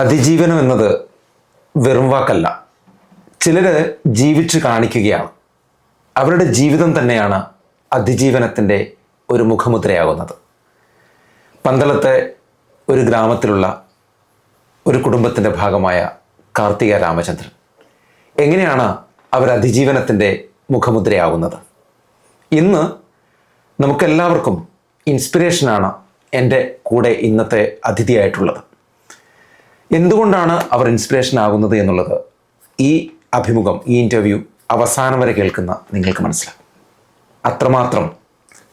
അതിജീവനം എന്നത് വെറും വാക്കല്ല. ചിലർ ജീവിച്ച് കാണിക്കുകയാണ്. അവരുടെ ജീവിതം തന്നെയാണ് അതിജീവനത്തിന്റെ ഒരു മുഖമുദ്രയാകുന്നത്. പന്തളത്തെ ഒരു ഗ്രാമത്തിലുള്ള ഒരു കുടുംബത്തിന്റെ ഭാഗമായ കാർത്തിക രാമചന്ദ്രൻ. എങ്ങനെയാണ് അവർ അതിജീവനത്തിന്റെ മുഖമുദ്രയാകുന്നത്? ഇന്ന് നമുക്കെല്ലാവർക്കും ഇൻസ്പിറേഷനാണ് എന്റെ കൂടെ ഇന്നത്തെ അതിഥിയായിട്ടുള്ളത്. എന്തുകൊണ്ടാണ് അവർ ഇൻസ്പിറേഷൻ ആകുന്നത് എന്നുള്ളത്? ഈ അഭിമുഖം ഈ ഇന്റർവ്യൂ അവസാനം വരെ കേൾക്കുന്ന നിങ്ങൾക്ക് മനസ്സിലാകും അത്രമാത്രം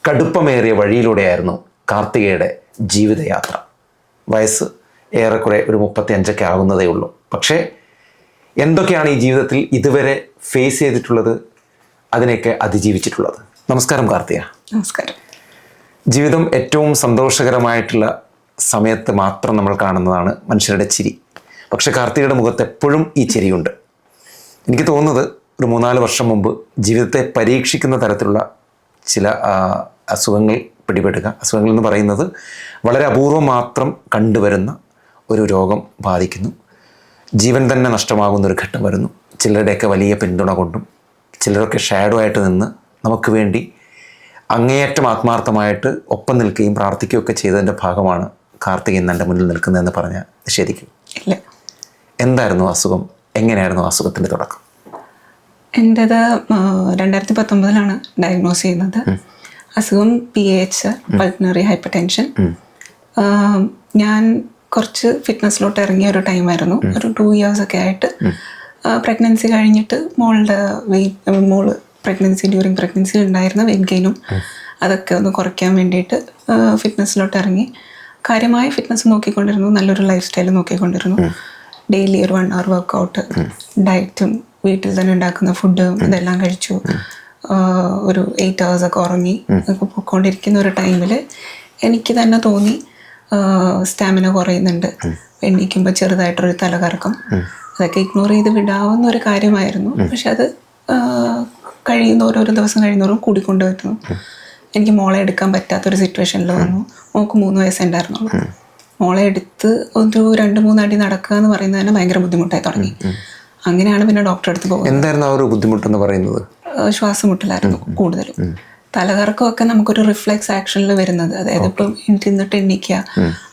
കടുപ്പമേറിയ വഴിയിലൂടെയായിരുന്നു കാർത്തികയുടെ ജീവിതയാത്ര. വയസ്സ് ഏറെക്കുറെ ഒരു മുപ്പത്തി അഞ്ചൊക്കെ ആകുന്നതേ ഉള്ളൂ. പക്ഷേ എന്തൊക്കെയാണ് ഈ ജീവിതത്തിൽ ഇതുവരെ ഫേസ് ചെയ്തിട്ടുള്ളത്? അതിനെയൊക്കെ അതിജീവിച്ചിട്ടുള്ളത്. നമസ്കാരം കാർത്തിക. നമസ്കാരം. ജീവിതം ഏറ്റവും സന്തോഷകരമായിട്ടുള്ള സമയത്ത് മാത്രം നമ്മൾ കാണുന്നതാണ് മനുഷ്യരുടെ ചിരി. പക്ഷേ കാർത്തികയുടെ മുഖത്ത് എപ്പോഴും ഈ ചിരിയുണ്ട്. എനിക്ക് തോന്നുന്നത് ഒരു മൂന്നാൽ വർഷം മുമ്പ് ജീവിതത്തെ പരീക്ഷിക്കുന്ന തരത്തിലുള്ള ചില അസുഖങ്ങൾ പിടിപെടുക. അസുഖങ്ങൾ എന്ന് പറയുന്നത് വളരെ അപൂർവം മാത്രം കണ്ടുവരുന്ന ഒരു രോഗം ബാധിക്കുന്നു. ജീവൻ തന്നെ നഷ്ടമാകുന്ന ഒരു ഘട്ടം വരുന്നു. ചിലരുടെയൊക്കെ വലിയ പിന്തുണ കൊണ്ടും ചിലരൊക്കെ ഷാഡോ ആയിട്ട് നിന്ന് നമുക്ക് വേണ്ടി അങ്ങേയറ്റം ആത്മാർത്ഥമായിട്ട് ഒപ്പം നിൽക്കുകയും പ്രാർത്ഥിക്കുകയൊക്കെ ചെയ്തതിന്റെ ഭാഗമാണ് കാർത്തികൻ എന്റെ മുന്നിൽ നിൽക്കുന്നതെന്ന് പറഞ്ഞാൽ നിഷേധിക്കും. ഇല്ല. എന്തായിരുന്നു അസുഖം? എങ്ങനെയായിരുന്നു അസുഖത്തിന്റെ തുടക്കം? എന്റെത് രണ്ടായിരത്തി പത്തൊമ്പതിലാണ് ഡയഗ്നോസ് ചെയ്യുന്നത്. അസുഖം P H pulmonary hyper tension ഞാൻ കുറച്ച് ഫിറ്റ്നസ്സിലോട്ട് ഇറങ്ങിയ ഒരു ടൈമായിരുന്നു ഒരു ടു ഇയേഴ്സ് ഒക്കെ ആയിട്ട്. പ്രഗ്നൻസി കഴിഞ്ഞിട്ട് മോളുടെ വെയിറ്റ് മോൾ പ്രഗ്നൻസി ഡ്യൂറിങ് പ്രഗ്നൻസി ഉണ്ടായിരുന്ന വെയിറ്റ് ഗെയിനും അതൊക്കെ ഒന്ന് കുറയ്ക്കാൻ വേണ്ടിയിട്ട് ഫിറ്റ്നസ്സിലോട്ട് ഇറങ്ങി. കാര്യമായ ഫിറ്റ്നസ് നോക്കിക്കൊണ്ടിരുന്നു നല്ലൊരു ലൈഫ് സ്റ്റൈൽ നോക്കിക്കൊണ്ടിരുന്നു. ഡെയിലി ഒരു വൺ അവർ വർക്കൗട്ട് ഡയറ്റും വീട്ടിൽ തന്നെ ഉണ്ടാക്കുന്ന ഫുഡും ഇതെല്ലാം കഴിച്ചു. ഒരു എയ്റ്റ് അവേഴ്സ് ഒക്കെ ഉറങ്ങി പോയിക്കൊണ്ടിരിക്കുന്ന ഒരു ടൈമിൽ എനിക്ക് തന്നെ തോന്നി സ്റ്റാമിന കുറയുന്നുണ്ട്. എണീക്കുമ്പോൾ ചെറുതായിട്ടൊരു തലകറക്കം. അതൊക്കെ ഇഗ്നോർ ചെയ്ത് വിടാവുന്ന ഒരു കാര്യമായിരുന്നു. പക്ഷെ അത് ആഹ് കഴിയുന്ന ഓരോരോ ദിവസം കഴിയുന്നോറും കൂടിക്കൊണ്ട് വരുന്നു എനിക്ക് മോളെ എടുക്കാൻ പറ്റാത്തൊരു സിറ്റുവേഷനിൽ വന്നു. മോൾക്ക് മൂന്ന് വയസ്സുണ്ടായിരുന്നുള്ളൂ മോളെ എടുത്ത് ഒരു രണ്ട് മൂന്നടി നടക്കുക എന്ന് പറയുന്നത് തന്നെ ഭയങ്കര ബുദ്ധിമുട്ടായി തുടങ്ങി. അങ്ങനെയാണ് പിന്നെ ഡോക്ടറെ അടുത്ത് പോകുന്നത് എന്തായിരുന്നു ആ ഒരു ബുദ്ധിമുട്ടെന്ന് പറയുന്നത്? ശ്വാസം മുട്ടലായിരുന്നു കൂടുതലും. തലകറക്കമൊക്കെ നമുക്കൊരു റിഫ്ലെക്സ് ആക്ഷനിൽ വരുന്നത്. അതായത് ഇപ്പം ഇന്നിട്ട് എണ്ണിക്കുക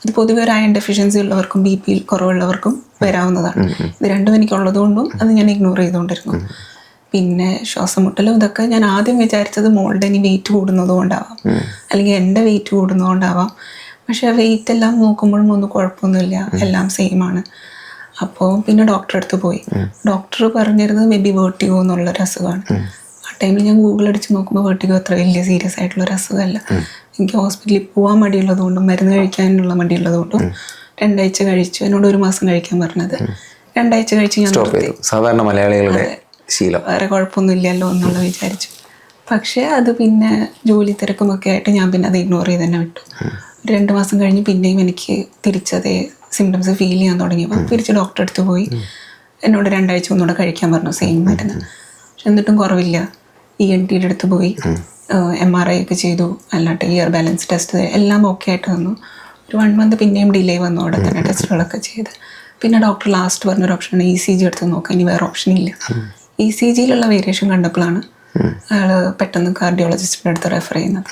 അത് പൊതുവെ ഒരു അയൺ ഡെഫിഷ്യൻസി ഉള്ളവർക്കും ബി പി കുറവുള്ളവർക്കും വരാവുന്നതാണ്. ഇത് രണ്ടും എനിക്കുള്ളത് കൊണ്ടും അത് ഞാൻ ഇഗ്നോർ ചെയ്തുകൊണ്ടിരുന്നു. പിന്നെ ശ്വാസം മുട്ടലും ഇതൊക്കെ ഞാൻ ആദ്യം വിചാരിച്ചത് മോളുടെ ഇനി വെയിറ്റ് കൂടുന്നത് കൊണ്ടാവാം അല്ലെങ്കിൽ എന്റെ വെയിറ്റ് കൂടുന്നത് കൊണ്ടാവാം പക്ഷെ വെയിറ്റ് എല്ലാം നോക്കുമ്പോഴും ഒന്നും കുഴപ്പമൊന്നുമില്ല. എല്ലാം സെയിം ആണ്. അപ്പോൾ പിന്നെ ഡോക്ടറെ അടുത്ത് പോയി. ഡോക്ടർ പറഞ്ഞിരുന്നത് മേ ബി വേർട്ടിഗോ എന്നുള്ളൊരു അസുഖമാണ്. ആ ടൈമിൽ ഞാൻ ഗൂഗിൾ അടിച്ച് നോക്കുമ്പോൾ വേർട്ടിഗോ അത്ര വലിയ സീരിയസ് ആയിട്ടുള്ള ഒരു അസുഖമല്ല എനിക്ക് ഹോസ്പിറ്റലിൽ പോകാൻ മടിയുള്ളതുകൊണ്ടും മരുന്ന് കഴിക്കാനുള്ള മടിയുള്ളത് കൊണ്ടും രണ്ടാഴ്ച കഴിച്ചു. എന്നോട് ഒരു മാസം കഴിക്കാൻ പറഞ്ഞത്. രണ്ടാഴ്ച കഴിച്ച് ഞാൻ സാധാരണ മലയാളികളുടെ ശീലം. വേറെ കുഴപ്പമൊന്നുമില്ലല്ലോ എന്നുള്ള വിചാരിച്ചു. പക്ഷേ അത് പിന്നെ ജോലി തിരക്കുമൊക്കെ ആയിട്ട് ഞാൻ പിന്നെ അത് ഇഗ്നോർ ചെയ്ത് തന്നെ വിട്ടു. ഒരു രണ്ട് മാസം കഴിഞ്ഞ് പിന്നെയും എനിക്ക് തിരിച്ചതേ സിംറ്റംസ് ഫീൽ ചെയ്യാൻ തുടങ്ങി. തുടങ്ങിയപ്പോൾ തിരിച്ച് ഡോക്ടറെ അടുത്ത് പോയി. എന്നോട് രണ്ടാഴ്ച ഒന്നുകൂടെ കഴിക്കാൻ പറഞ്ഞു സെയിം മരുന്ന്. പക്ഷെ എന്നിട്ടും കുറവില്ല. ഇ എൻ ടിയുടെ അടുത്ത് പോയി. എം ആർ ഐ ഒക്കെ ചെയ്തു. അല്ലാണ്ട് ഇയർ ബാലൻസ് ടെസ്റ്റ് എല്ലാം ഓക്കെ ആയിട്ട് വന്നു. ഒരു വൺ മന്ത് പിന്നെയും ഡിലേ വന്നു അവിടെ തന്നെ ടെസ്റ്റുകളൊക്കെ ചെയ്ത്. പിന്നെ ഡോക്ടർ ലാസ്റ്റ് പറഞ്ഞൊരു ഓപ്ഷനാണ് ഇ സി ജി എടുത്ത് നോക്കാൻ ഇനി വേറെ ഓപ്ഷൻ ഇല്ല. ഇ സി ജിയിലുള്ള വേരിയേഷൻ കണ്ടപ്പോഴാണ് അയാൾ പെട്ടെന്ന് കാർഡിയോളജിസ്റ്റിന്റെ അടുത്ത് റെഫർ ചെയ്യുന്നത്.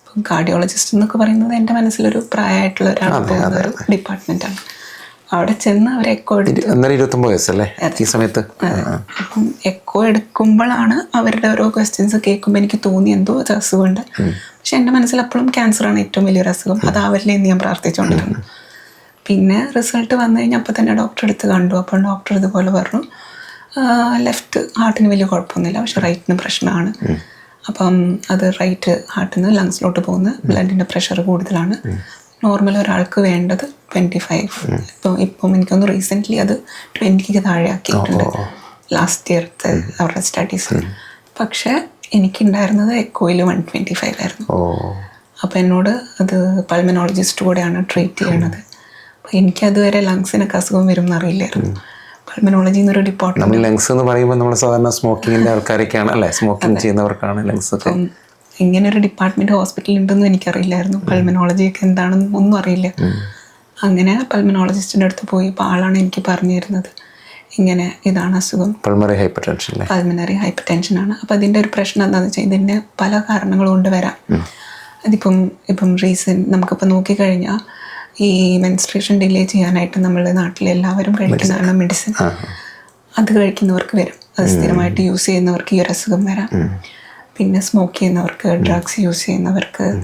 അപ്പം കാർഡിയോളജിസ്റ്റ് എന്നൊക്കെ പറയുന്നത് എന്റെ മനസ്സിലൊരു പ്രായമായിട്ടുള്ള ഒരാൾ പോകുന്ന ഒരു ഡിപ്പാർട്ട്മെന്റാണ് അവിടെ ചെന്ന് അവർ എക്കോ എടുത്തു വയസ്സല്ലേ ഈ സമയത്ത്? അപ്പം എക്കോ എടുക്കുമ്പോഴാണ് അവരുടെ ഓരോ ക്വസ്റ്റ്യൻസ് കേൾക്കുമ്പോൾ എനിക്ക് തോന്നി എന്തോ ഒരു അസുഖമുണ്ട്. പക്ഷെ എന്റെ മനസ്സിൽ അപ്പോഴും ക്യാൻസറാണ് ഏറ്റവും വലിയൊരു അസുഖം. അതാവല്ലേ എന്ന് ഞാൻ പ്രാർത്ഥിച്ചുകൊണ്ടിരുന്നു. പിന്നെ റിസൾട്ട് വന്നു കഴിഞ്ഞാൽ അപ്പോൾ തന്നെ ഡോക്ടറെ അടുത്ത് കണ്ടു. അപ്പോൾ ഡോക്ടർ ഇതുപോലെ പറഞ്ഞു ലെഫ്റ്റ് ഹാർട്ടിന് വലിയ കുഴപ്പമൊന്നുമില്ല. പക്ഷെ റൈറ്റിന് പ്രശ്നമാണ്. അപ്പം അത് റൈറ്റ് ഹാർട്ടിൽ നിന്ന് ലങ്സിലോട്ട് പോകുന്ന ബ്ലഡിന്റെ പ്രഷർ കൂടുതലാണ്. നോർമൽ ഒരാൾക്ക് വേണ്ടത് ട്വന്റി ഫൈവ് ഇപ്പം ഇപ്പം എനിക്കൊന്ന് റീസെന്റ്ലി അത് ട്വന്റിക്ക് താഴെ ആക്കിയിട്ടുണ്ട് ലാസ്റ്റ് ഇയർത്തെ അവരുടെ സ്റ്റഡീസ് പക്ഷേ എനിക്കുണ്ടായിരുന്നത് എക്കോയിൽ വൺ ട്വന്റി ഫൈവ് ആയിരുന്നു അപ്പം അപ്പോൾ എന്നോട് അത് പൾമനോളജിസ്റ്റ് കൂടെയാണ് ട്രീറ്റ് ചെയ്യണത്. അപ്പോൾ എനിക്കതുവരെ ലങ്സിനൊക്കെ അസുഖം വരും എന്നറിയില്ലായിരുന്നു പൾമനോളജി എന്നൊരു ഡിപ്പാർട്ട്മെന്റ് നമ്മൾ ലങ്സ് എന്ന് പറയുമ്പോൾ നമ്മൾ സാധാരണ സ്മോക്കിങ്ങിന്റെ ആൾക്കാരൊക്കെയാണ് അല്ലേ? സ്മോക്കിംഗ് ചെയ്യുന്നവർക്കാണ് ലങ്സ് ഒക്കെ. ഇങ്ങനെ ഒരു ഡിപ്പാർട്ട്മെന്റ് ഹോസ്പിറ്റലിൽ ഉണ്ടെന്ന് എനിക്കറിയില്ലായിരുന്നു. പൾമനോളജി ഒക്കെ എന്താണെന്ന് ഒന്നും അറിയില്ല. അങ്ങനെ പൾമനോളജിസ്റ്റിന്റെ അടുത്ത് പോയി അപ്പോൾ ആളാണ് എനിക്ക് പറഞ്ഞു തരുന്നത്. ഇങ്ങനെ ഇതാണ് അസുഖം. Pulmonary hypertension pulmonary pulmonary tension ആണ്. അപ്പോൾ അതിന്റെ ഒരു പ്രശ്നം എന്താണെന്ന് വെച്ചാൽ ഇതിന്റെ പല കാരണങ്ങൾ കൊണ്ട് വരാം. അതിപ്പം ഇപ്പം റീസൺ നമുക്കിപ്പോൾ നോക്കിക്കഴിഞ്ഞാൽ ഈ മെൻസ്ട്രേഷൻ ഡിലേ ചെയ്യാനായിട്ട് നമ്മൾ നാട്ടിൽ എല്ലാവരും കഴിക്കുന്നതാണ് മെഡിസിൻ അത് കഴിക്കുന്നവർക്ക് വരും. അത് സ്ഥിരമായിട്ട് യൂസ് ചെയ്യുന്നവർക്ക് ഈ ഒരു അസുഖം വരാം. പിന്നെ സ്മോക്ക് ചെയ്യുന്നവർക്ക് ഡ്രഗ്സ് യൂസ് ചെയ്യുന്നവർക്ക്.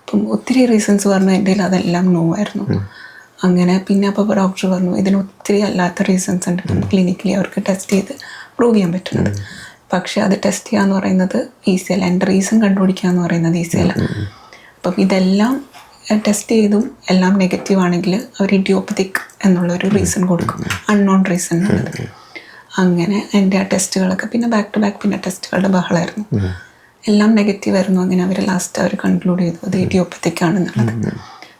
അപ്പം ഒത്തിരി റീസൺസ് പറഞ്ഞു എന്റെ അതെല്ലാം നോ ആയിരുന്നു. അങ്ങനെ പിന്നെ അപ്പോൾ ഡോക്ടർ പറഞ്ഞു ഇതിന് ഒത്തിരി അല്ലാത്ത റീസൺസ് ഉണ്ട്. ക്ലിനിക്കലി അവർക്ക് ടെസ്റ്റ് ചെയ്ത് പ്രൂവ് ചെയ്യാൻ പറ്റുന്നത് പക്ഷേ അത് ടെസ്റ്റ് ചെയ്യുക എന്ന് പറയുന്നത് ഈസിയല്ല എന്റെ റീസൺ കണ്ടുപിടിക്കുക എന്ന് പറയുന്നത് ഈസിയല്ല അപ്പം ഇതെല്ലാം ടെസ്റ്റ് ചെയ്തും എല്ലാം നെഗറ്റീവ് ആണെങ്കിൽ അവർ ഇഡിയോപ്പത്തിക് എന്നുള്ളൊരു റീസൺ കൊടുക്കും. അൺനോൺ റീസൺ എന്നുള്ളത്. അങ്ങനെ എന്റെ ആ ടെസ്റ്റുകളൊക്കെ പിന്നെ ബാക്ക് ടു ബാക്ക് പിന്നെ ടെസ്റ്റുകളുടെ ബഹളമായിരുന്നു എല്ലാം നെഗറ്റീവ് ആയിരുന്നു. അങ്ങനെ അവർ ലാസ്റ്റ് അവർ കൺക്ലൂഡ് ചെയ്തു അത് ഇഡിയോപ്പത്തിക് ആണെന്നുള്ളത്.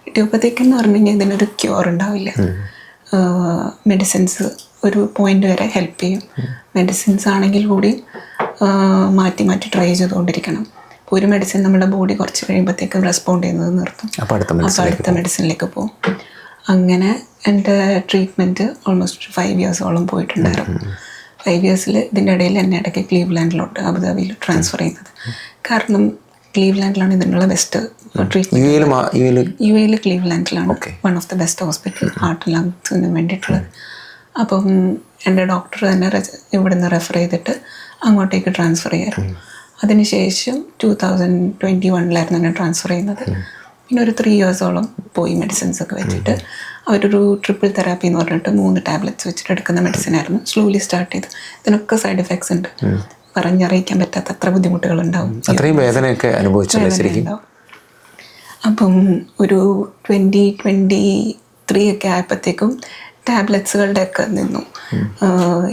ഇഡിയോപ്പത്തിക് എന്ന് പറഞ്ഞു കഴിഞ്ഞാൽ ഇതിനൊരു ക്യൂർ ഉണ്ടാവില്ല. മെഡിസിൻസ് ഒരു പോയിന്റ് വരെ ഹെൽപ്പ് ചെയ്യും. മെഡിസിൻസ് ആണെങ്കിൽ കൂടി മാറ്റി മാറ്റി ട്രൈ ചെയ്തുകൊണ്ടിരിക്കണം. ഒരു മെഡിസിൻ നമ്മുടെ ബോഡി കുറച്ച് കഴിയുമ്പോഴത്തേക്കും റെസ്പോണ്ട് ചെയ്യുന്നത് നിർത്തും. അപ്പോൾ അടുത്ത മെഡിസിനിലേക്ക് പോകും. അങ്ങനെ എന്റെ ട്രീറ്റ്മെന്റ് ഓൾമോസ്റ്റ് ഫൈവ് ഇയേഴ്സോളം പോയിട്ടുണ്ടായിരുന്നു. ഫൈവ് ഇയേഴ്സിൽ ഇതിന്റെ ഇടയിൽ എന്നെ ഇടയ്ക്ക് ക്ലീവ്ലാൻഡിലോട്ട് അബുദാബിയിൽ ട്രാൻസ്ഫർ ചെയ്യുന്നത്. കാരണം ക്ലീവ്ലാൻഡിലാണ് ഇതിനുള്ള ബെസ്റ്റ് ട്രീറ്റ്മെന്റ് യു എയിൽ ക്ലീവ്ലാൻഡിലാണ് one of the best hospital heart ലങ്സിന് വേണ്ടിയിട്ടുള്ളത്. അപ്പം എന്റെ ഡോക്ടർ തന്നെ ഇവിടുന്ന് റെഫർ ചെയ്തിട്ട് അങ്ങോട്ടേക്ക് ട്രാൻസ്ഫർ ചെയ്യായിരുന്നു അതിനുശേഷം ടു തൗസൻഡ് ട്വന്റി വണ്ണിലായിരുന്നു എന്നെ ട്രാൻസ്ഫർ ചെയ്യുന്നത്. പിന്നെ ഒരു ത്രീ ഇയേഴ്സോളം പോയി മെഡിസിൻസ് ഒക്കെ വെച്ചിട്ട്. അവരൊരു ട്രിപ്പിൾ തെറാപ്പി എന്ന് പറഞ്ഞിട്ട് മൂന്ന് ടാബ്ലറ്റ്സ് വെച്ചിട്ട് എടുക്കുന്ന മെഡിസിൻ ആയിരുന്നു. സ്ലോലി സ്റ്റാർട്ട് ചെയ്ത്. ഇതിനൊക്കെ സൈഡ് എഫക്ട്സ് ഉണ്ട്. പറഞ്ഞറിയിക്കാൻ പറ്റാത്ത അത്ര ബുദ്ധിമുട്ടുകൾ ഉണ്ടാവും അത്രയും വേദനയൊക്കെ അനുഭവിച്ചു അപ്പം ഒരു ട്വന്റി ട്വന്റി ത്രീ ഒക്കെ ആയപ്പോഴത്തേക്കും ടാബ്ലറ്റ്സുകളുടെ ഒക്കെ നിന്നു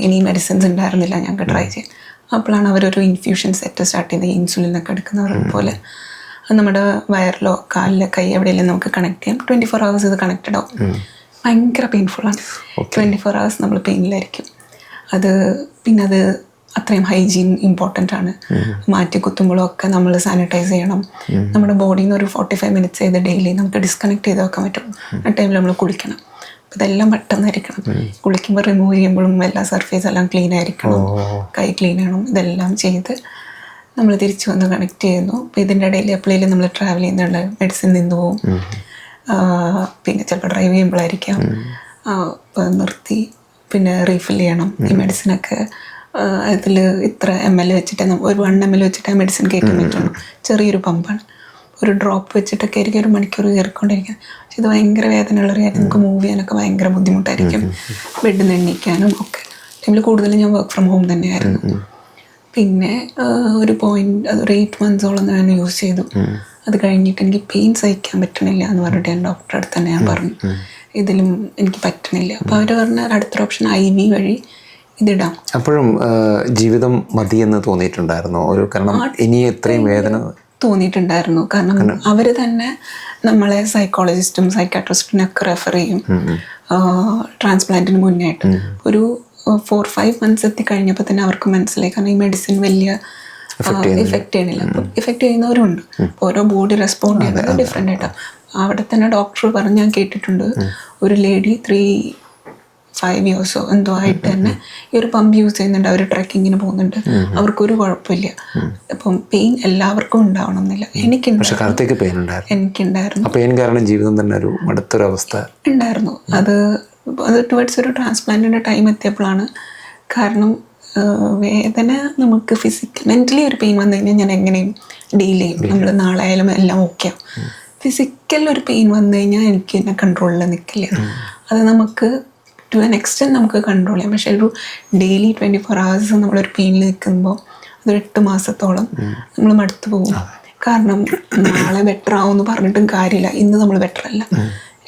ഇനി മെഡിസിൻസ് ഉണ്ടായിരുന്നില്ല. ഞങ്ങൾക്ക് ട്രൈ ചെയ്യാൻ. അപ്പോഴാണ് അവരൊരു ഇൻഫ്യൂഷൻ സെറ്റ് സ്റ്റാർട്ട് ചെയ്ത് ഇൻസുലിനൊക്കെ എടുക്കുന്നവർ പോലെ അത് നമ്മുടെ വയറിലോ കാലിലോ കൈ എവിടെയെങ്കിലും നമുക്ക് കണക്ട് ചെയ്യാം. ട്വന്റി ഫോർ ഹവേഴ്സ് ഇത് കണക്റ്റഡ് ആവും. ഭയങ്കര പെയിൻഫുള്ളാണ് ട്വന്റി ഫോർ ഹവേഴ്സ് നമ്മൾ പെയിനിലായിരിക്കും അത് പിന്നെ അത് അത്രയും ഹൈജീൻ ഇമ്പോർട്ടന്റ് ആണ്. മാറ്റി കുത്തുമ്പോഴും ഒക്കെ നമ്മൾ സാനിറ്റൈസ് ചെയ്യണം. നമ്മുടെ ബോഡിയിൽ നിന്ന് ഒരു ഫോർട്ടി ഫൈവ് മിനിറ്റ്സ് ചെയ്ത് ഡെയിലി നമുക്ക് ഡിസ്കണക്ട് ചെയ്ത് വെക്കാൻ പറ്റും. ആ ടൈമിൽ നമ്മൾ കുളിക്കണം. ഇതെല്ലാം പെട്ടെന്നായിരിക്കണം. കുളിക്കുമ്പോൾ റിമൂവ് ചെയ്യുമ്പോഴും എല്ലാ സർഫേസ് എല്ലാം ക്ലീൻ ആയിരിക്കണം. കൈ ക്ലീൻ ആണോ ഇതെല്ലാം ചെയ്ത് നമ്മൾ തിരിച്ചു വന്ന് കണക്ട് ചെയ്യുന്നു. അപ്പോൾ ഇതിന്റെ ഇടയിൽ എപ്പോഴേലും നമ്മൾ ട്രാവൽ ചെയ്യുന്നുണ്ട് മെഡിസിൻ നിന്ന് പോവും. പിന്നെ ചിലപ്പോൾ ഡ്രൈവ് ചെയ്യുമ്പോഴായിരിക്കാം നിർത്തി പിന്നെ റീഫിൽ ചെയ്യണം ഈ മെഡിസിനൊക്കെ അതിൽ ഇത്ര എം എൽ വെച്ചിട്ട് ഒരു വൺ എം എൽ വെച്ചിട്ട് ആ മെഡിസിൻ കയറ്റാൻ പറ്റുള്ളൂ. ചെറിയൊരു പമ്പാണ് ഒരു ഡ്രോപ്പ് വെച്ചിട്ടൊക്കെ ആയിരിക്കും ഒരു മണിക്കൂർ കയറിക്കൊണ്ടിരിക്കുക. പക്ഷെ ഇത് ഭയങ്കര വേദനയുള്ളൊരു കാര്യം. നമുക്ക് മൂവ് ചെയ്യാനൊക്കെ ഭയങ്കര ബുദ്ധിമുട്ടായിരിക്കും. ബെഡിൽ നിന്ന് എണ്ണീക്കാനും ഒക്കെ. ടൈമിൽ കൂടുതലും ഞാൻ വർക്ക് ഫ്രം ഹോം തന്നെയായിരുന്നു. പിന്നെ ഒരു പോയിന്റ് അത് ഒരു എയ്റ്റ് മന്ത്സോളം ഞാൻ യൂസ് ചെയ്തു. അത് കഴിഞ്ഞിട്ട് എനിക്ക് പെയിൻ സഹിക്കാൻ പറ്റണില്ല എന്ന് പറഞ്ഞിട്ട് ഞാൻ ഡോക്ടറെ അടുത്ത് തന്നെ ഞാൻ പറഞ്ഞു. ഇതിലും എനിക്ക് പറ്റണില്ല. അപ്പോൾ അവർ പറഞ്ഞ അടുത്ത ഓപ്ഷൻ ഐ വി വഴി ഇതിടാം. അപ്പോഴും ജീവിതം മതി എന്ന് തോന്നിയിട്ടുണ്ടായിരുന്നു? ഒരു കാരണം ഇനി എത്രയും വേദന തോന്നിയിട്ടുണ്ടായിരുന്നു. കാരണം അവർ തന്നെ നമ്മളെ സൈക്കോളജിസ്റ്റും സൈക്കാട്രിസ്റ്റിനൊക്കെ റെഫർ ചെയ്യും. ട്രാൻസ്പ്ലാന്റിന് മുന്നേയായിട്ട് ഒരു ഫോർ ഫൈവ് മന്ത്സ് എത്തി കഴിഞ്ഞപ്പോൾ തന്നെ അവർക്ക് മനസ്സിലായി. കാരണം ഈ മെഡിസിൻ വലിയ ഇഫക്റ്റ് ചെയ്യണില്ല അപ്പം ഇഫക്റ്റ് ചെയ്യുന്നവരുണ്ട്. ഓരോ ബോഡി റെസ്പോണ്ട് ചെയ്യുന്നത് ഡിഫറെന്റ് ആയിട്ടാണ് അവിടെ തന്നെ ഡോക്ടർ പറഞ്ഞ് ഞാൻ കേട്ടിട്ടുണ്ട്. ഒരു ലേഡി ത്രീ ഫൈവ് ഇയേഴ്സോ എന്തോ ആയിട്ട് തന്നെ ഈ ഒരു പമ്പ് യൂസ് ചെയ്യുന്നുണ്ട്. അവർ ട്രക്കിങ്ങിന് പോകുന്നുണ്ട്. അവർക്കൊരു കുഴപ്പമില്ല. അപ്പം പെയിൻ എല്ലാവർക്കും ഉണ്ടാവണം എന്നില്ല എനിക്കുണ്ടായിരുന്നു. ആ പെയിൻ കാരണം ജീവിതം തന്നെ ഒരു അവസ്ഥ ഉണ്ടായിരുന്നു. അത് അത് ടുവേർഡ്സ് ഒരു ട്രാൻസ്പ്ലാന്റിന്റെ ടൈം എത്തിയപ്പോഴാണ് കാരണം വേദന നമുക്ക് ഫിസിക്കൽ മെന്റലി ഒരു പെയിൻ വന്നു കഴിഞ്ഞാൽ ഞാൻ എങ്ങനെയും ഡീൽ ചെയ്യും. നമ്മൾ നാളെ ആയാലും എല്ലാം ഓക്കെ ഫിസിക്കൽ ഒരു പെയിൻ വന്നു കഴിഞ്ഞാൽ എനിക്ക് എന്നെ കൺട്രോളിൽ നിൽക്കില്ല അത് നമുക്ക് ടു ആൻ എക്സ്റ്റെന്റ് നമുക്ക് കൺട്രോൾ ചെയ്യാം. പക്ഷേ ഒരു ഡെയിലി ട്വന്റി ഫോർ ഹവേഴ്സ് നമ്മളൊരു പെയിനിൽ നിൽക്കുമ്പോൾ അതൊരു എട്ട് മാസത്തോളം നമ്മൾ മടുത്തു പോകും. കാരണം നാളെ ബെറ്റർ ആവുമെന്ന് പറഞ്ഞിട്ടും കാര്യമില്ല. ഇന്ന് നമ്മൾ ബെറ്റർ അല്ല.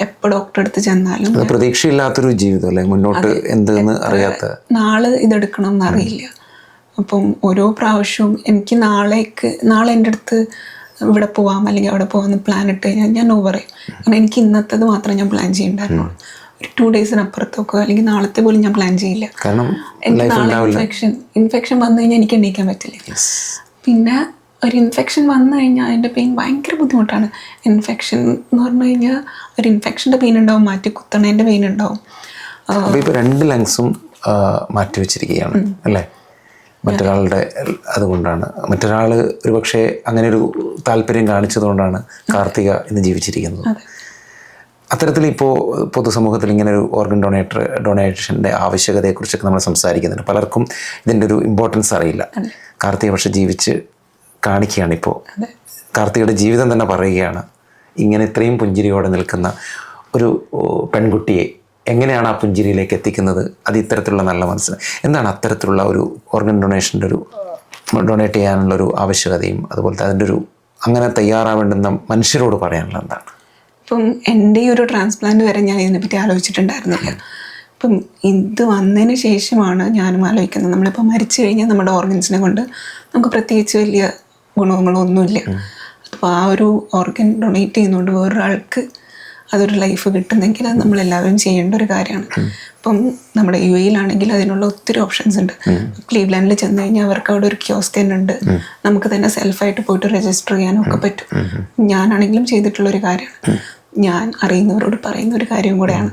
എപ്പോൾ ഡോക്ടറെ അടുത്ത് ചെന്നാലും പ്രതീക്ഷയില്ലാത്തൊരു ജീവിതം അല്ലേ? മുന്നോട്ട് എന്തെന്ന് അറിയാത്ത. നാളെ ഇതെടുക്കണം എന്നറിയില്ല അപ്പം ഓരോ പ്രാവശ്യവും എനിക്ക് നാളേക്ക് നാളെ എന്റെ അടുത്ത് ഇവിടെ പോവാം അല്ലെങ്കിൽ അവിടെ പോകാമെന്ന് പ്ലാൻ ഇട്ട് കഴിഞ്ഞാൽ ഞാൻ ഓവറേ കാരണം എനിക്ക് ഇന്നത്തേത് മാത്രമേ ഞാൻ പ്ലാൻ ചെയ്യണ്ടായിരുന്നുള്ളൂ. ടു ഡേയ്സിനപ്പുറത്തൊക്കെ അല്ലെങ്കിൽ നാളത്തെ പോലും ഞാൻ പ്ലാൻ ചെയ്യില്ല. കാരണം എനിക്ക് നാളെ ഇൻഫെക്ഷൻ ഇൻഫെക്ഷൻ വന്നു കഴിഞ്ഞാൽ എനിക്ക് എണീക്കാൻ പറ്റില്ല. പിന്നെ ഒരു ഇൻഫെക്ഷൻ വന്നു കഴിഞ്ഞാൽ അതിന്റെ പെയിൻ ഭയങ്കര ബുദ്ധിമുട്ടാണ്. ഇൻഫെക്ഷൻ എന്ന് പറഞ്ഞു കഴിഞ്ഞാൽ ഒരു ഇൻഫെക്ഷന്റെ പെയിൻ ഉണ്ടാവും മാറ്റി കുത്തണേന്റെ പെയിൻ ഉണ്ടാവും. അപ്പോൾ ഇപ്പോൾ രണ്ട് ലങ്സും മാറ്റി വെച്ചിരിക്കുകയാണ് അല്ലേ? മറ്റൊരാളുടെ അതുകൊണ്ടാണ്. മറ്റൊരാൾ ഒരുപക്ഷെ അങ്ങനെ ഒരു താല്പര്യം കാണിച്ചതുകൊണ്ടാണ് കാർത്തിക ഇന്ന് ജീവിച്ചിരിക്കുന്നത്. അത്തരത്തിൽ ഇപ്പോൾ പൊതുസമൂഹത്തിൽ ഇങ്ങനെ ഒരു ഓർഗൻ ഡൊണേറ്റർ ഡൊണേഷന്റെ ആവശ്യകതയെക്കുറിച്ചൊക്കെ നമ്മൾ സംസാരിക്കുന്നുണ്ട്. പലർക്കും ഇതിന്റെ ഒരു ഇമ്പോർട്ടൻസ് അറിയില്ല. കാർത്തിക പക്ഷെ ജീവിച്ച് കാണിക്കുകയാണ് ഇപ്പോൾ കാർത്തികയുടെ ജീവിതം തന്നെ പറയുകയാണ്. ഇങ്ങനെ ഇത്രയും പുഞ്ചിരിയോടെ നിൽക്കുന്ന ഒരു പെൺകുട്ടിയെ എങ്ങനെയാണ് ആ പുഞ്ചിരിയിലേക്ക് എത്തിക്കുന്നത്? അത് ഇത്തരത്തിലുള്ള നല്ല മനസ്സിന്. എന്താണ് അത്തരത്തിലുള്ള ഒരു ഓർഗൻ ഡൊണേഷന്റെ ഒരു ഡൊണേറ്റ് ചെയ്യാനുള്ള ഒരു ആവശ്യകതയും അതുപോലത്തെ അതിന്റെ ഒരു അങ്ങനെ തയ്യാറാവേണ്ടുന്ന മനുഷ്യരോട് പറയാനുള്ള എന്താണ്? ഇപ്പം എന്റെ ഈ ഒരു ട്രാൻസ്പ്ലാന്റ് വരെ ഞാൻ ഇതിനെപ്പറ്റി ആലോചിച്ചിട്ടുണ്ടായിരുന്നില്ല. ഇപ്പം ഇത് വന്നതിന് ശേഷമാണ് ഞാനും ആലോചിക്കുന്നത്. നമ്മളിപ്പോൾ മരിച്ചു കഴിഞ്ഞാൽ നമ്മുടെ ഓർഗൻസിനെ കൊണ്ട് നമുക്ക് പ്രത്യേകിച്ച് വലിയ ഗുണങ്ങളൊന്നുമില്ല. അപ്പോൾ ആ ഒരു ഓർഗൻ ഡൊണേറ്റ് ചെയ്യുന്നതുകൊണ്ട് വേറൊരാൾക്ക് അതൊരു ലൈഫ് കിട്ടുന്നെങ്കിൽ അത് നമ്മളെല്ലാവരും ചെയ്യേണ്ട ഒരു കാര്യമാണ്. ഇപ്പം നമ്മുടെ യു എയിലാണെങ്കിൽ അതിനുള്ള ഒത്തിരി ഓപ്ഷൻസ് ഉണ്ട്. ക്ലീവ്ലാൻഡിൽ ചെന്ന് കഴിഞ്ഞാൽ അവർക്ക് അവിടെ ഒരു ക്യോസ്ക് തന്നെ ഉണ്ട്. നമുക്ക് തന്നെ സെൽഫായിട്ട് പോയിട്ട് രജിസ്റ്റർ ചെയ്യാനും ഒക്കെ പറ്റും. ഞാനാണെങ്കിലും ചെയ്തിട്ടുള്ള ഒരു കാര്യമാണ് ഞാൻ അറിയുന്നവരോട് പറയുന്ന ഒരു കാര്യം കൂടെയാണ്.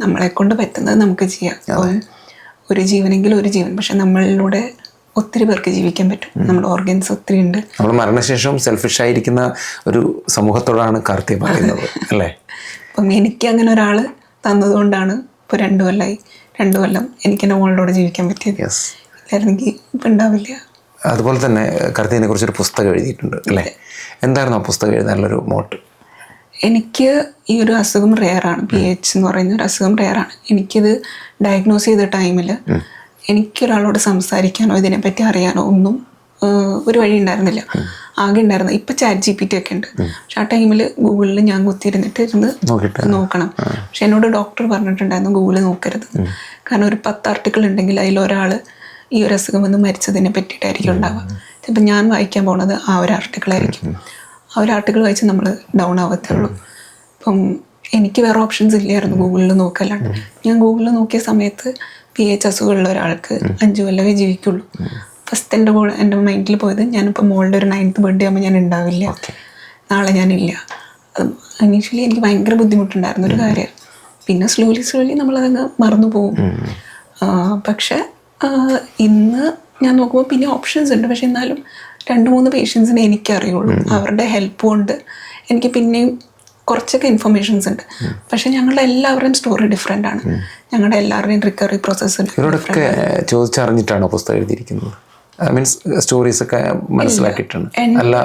നമ്മളെ കൊണ്ട് പറ്റുന്നത് നമുക്ക് ചെയ്യാം. ഒരു ജീവനെങ്കിലും ഒരു ജീവൻ. പക്ഷെ നമ്മളിലൂടെ ഒത്തിരി പേർക്ക് ജീവിക്കാൻ പറ്റും. നമ്മുടെ ഓർഗൻസ് ഒത്തിരി ഉണ്ട്. നമ്മൾ മരണശേഷം സെൽഫിഷ് ആയിരിക്കുന്ന ഒരു സമൂഹത്തോടാണ് കാർത്തി പറയുന്നത് അല്ലേ? അപ്പം എനിക്ക് അങ്ങനെ ഒരാൾ തന്നതുകൊണ്ടാണ് ഇപ്പോൾ രണ്ടു കൊല്ലമായി രണ്ടു കൊല്ലം എനിക്ക് എന്റെ മോളിലൂടെ ജീവിക്കാൻ പറ്റിയത്. ഇല്ലായിരുന്നെങ്കിൽ ഇപ്പം ഉണ്ടാവില്ല. അതുപോലെ തന്നെ കാർത്തികനെ കുറിച്ചൊരു പുസ്തകം എഴുതിയിട്ടുണ്ട് അല്ലേ? എന്തായിരുന്നു ആ പുസ്തകം എഴുതാനുള്ളൊരു മോട്ട് എനിക്ക് ഈ ഒരു അസുഖം റെയറാണ് പി എച്ച് എന്ന് പറയുന്ന ഒരു അസുഖം റെയറാണ് എനിക്കിത് ഡയഗ്നോസ് ചെയ്ത ടൈമിൽ എനിക്കൊരാളോട് സംസാരിക്കാനോ ഇതിനെപ്പറ്റി അറിയാനോ ഒന്നും ഒരു വഴി ഉണ്ടായിരുന്നില്ല. ആകെ ഉണ്ടായിരുന്നത് ഇപ്പം ചാറ്റ് ജി പി ടി ഒക്കെ ഉണ്ട്. പക്ഷെ ആ ടൈമിൽ ഗൂഗിളിൽ ഞാൻ കുത്തിയിരുന്നിട്ട് ഇരുന്ന് നോക്കണം. പക്ഷെ എന്നോട് ഡോക്ടർ പറഞ്ഞിട്ടുണ്ടായിരുന്നു ഗൂഗിളിൽ നോക്കരുത്. കാരണം ഒരു പത്ത് ആർട്ടിക്കിൾ ഉണ്ടെങ്കിൽ അതിലൊരാൾ ഈ ഒരു അസുഖം വന്ന് മരിച്ചതിനെ പറ്റിയിട്ടായിരിക്കും ഉണ്ടാവുക. ചിലപ്പോൾ ഞാൻ വായിക്കാൻ പോണത് ആ ഒരു ആർട്ടിക്കിൾ ആയിരിക്കും. ആ ഒരു ആർട്ടിക്കിൾ വായിച്ച് നമ്മൾ ഡൗൺ ആവത്തേ ഉള്ളൂ അപ്പം എനിക്ക് വേറെ ഓപ്ഷൻസ് ഇല്ലായിരുന്നു ഗൂഗിളിൽ നോക്കല്ലാണ്ട്. ഞാൻ ഗൂഗിളിൽ നോക്കിയ സമയത്ത് പി എച്ച് അസുഖമുള്ള ഒരാൾക്ക് അഞ്ച് കൊല്ലമേ ജീവിക്കുള്ളൂ. ഫസ്റ്റ് എന്റെ കൂടെ എന്റെ മൈൻഡിൽ പോയത് ഞാനിപ്പോൾ മോളുടെ ഒരു നയൻത്ത് ബർത്ത്ഡേ ആകുമ്പോൾ ഞാൻ ഉണ്ടാവില്ല നാളെ ഞാനില്ല. ഇനീഷ്യലി എനിക്ക് ഭയങ്കര ബുദ്ധിമുട്ടുണ്ടായിരുന്ന ഒരു കാര്യം. പിന്നെ സ്ലോലി സ്ലോലി നമ്മളതങ്ങ് മറന്നു പോകും പക്ഷെ ഇന്ന് ഞാൻ നോക്കുമ്പോൾ പിന്നെ ഓപ്ഷൻസ് ഉണ്ട്. പക്ഷെ എന്നാലും രണ്ട് മൂന്ന് പേഷ്യൻസിനെ എനിക്കറിയുള്ളൂ. അവരുടെ ഹെൽപ്പ് കൊണ്ട് എനിക്ക് പിന്നെയും കുറച്ചൊക്കെ ഇൻഫർമേഷൻസ് ഉണ്ട്. പക്ഷെ ഞങ്ങളുടെ എല്ലാവരുടെയും സ്റ്റോറി ഡിഫറെന്റ് ആണ്. ഞങ്ങളുടെ എല്ലാവരുടെയും റിക്കവറി പ്രോസസ്സ് ഇവരോടൊക്കെ ചോദിച്ചറിഞ്ഞിട്ടാണോ പുസ്തകം എഴുതിയിരിക്കുന്നത്? മീൻസ് സ്റ്റോറീസ് ഒക്കെ മനസ്സിലാക്കിയിട്ടാണ്. അല്ല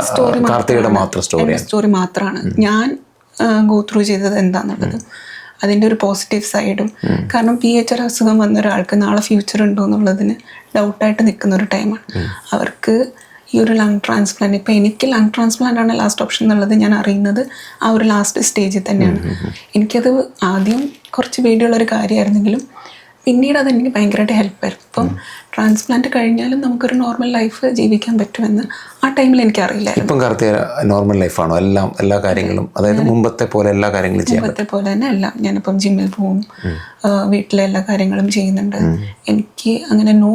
കാർത്തികയുടെ മാത്രം സ്റ്റോറി സ്റ്റോറി മാത്രമാണ്. ഞാൻ ഗോ ത്രൂ ചെയ്തത് എന്താന്നുള്ളത്. അതിന്റെ ഒരു പോസിറ്റീവ് സൈഡും കാരണം പി എച്ച് ഒരു അസുഖം വന്ന ഒരാൾക്ക് നാളെ ഫ്യൂച്ചർ ഉണ്ടോ എന്നുള്ളതിന് ഡൗട്ടായിട്ട് നിൽക്കുന്ന ഒരു ടൈമാണ് അവർക്ക് ഈ ഒരു ലങ് ട്രാൻസ്പ്ലാന്റ് ഇപ്പം എനിക്ക് ലങ് ട്രാൻസ്പ്ലാന്റ് ആണ് ലാസ്റ്റ് ഓപ്ഷൻ എന്നുള്ളത് ഞാൻ അറിയുന്നത്. ആ ഒരു ലാസ്റ്റ് സ്റ്റേജിൽ തന്നെയാണ്. എനിക്കത് ആദ്യം കുറച്ച് പേടിയുള്ള ഒരു കാര്യമായിരുന്നെങ്കിലും പിന്നീട് അതെനിക്ക് ഭയങ്കരമായിട്ട് ഹെൽപ്പായിരുന്നു ഇപ്പം ട്രാൻസ്പ്ലാന്റ് കഴിഞ്ഞാലും നമുക്കൊരു നോർമൽ ലൈഫ് ജീവിക്കാൻ പറ്റുമെന്ന് ആ ടൈമിൽ എനിക്ക് ഇപ്പം കാർത്തിക നോർമൽ ലൈഫാണോ എല്ലാം എല്ലാ കാര്യങ്ങളും അതായത് മുമ്പത്തെ പോലെ എല്ലാ കാര്യങ്ങളും ചെയ്യാം മുമ്പത്തെ പോലെ തന്നെ അല്ല ഞാനിപ്പം ജിമ്മിൽ പോകും വീട്ടിലെ എല്ലാ കാര്യങ്ങളും ചെയ്യുന്നുണ്ട്. എനിക്ക് അങ്ങനെ നോ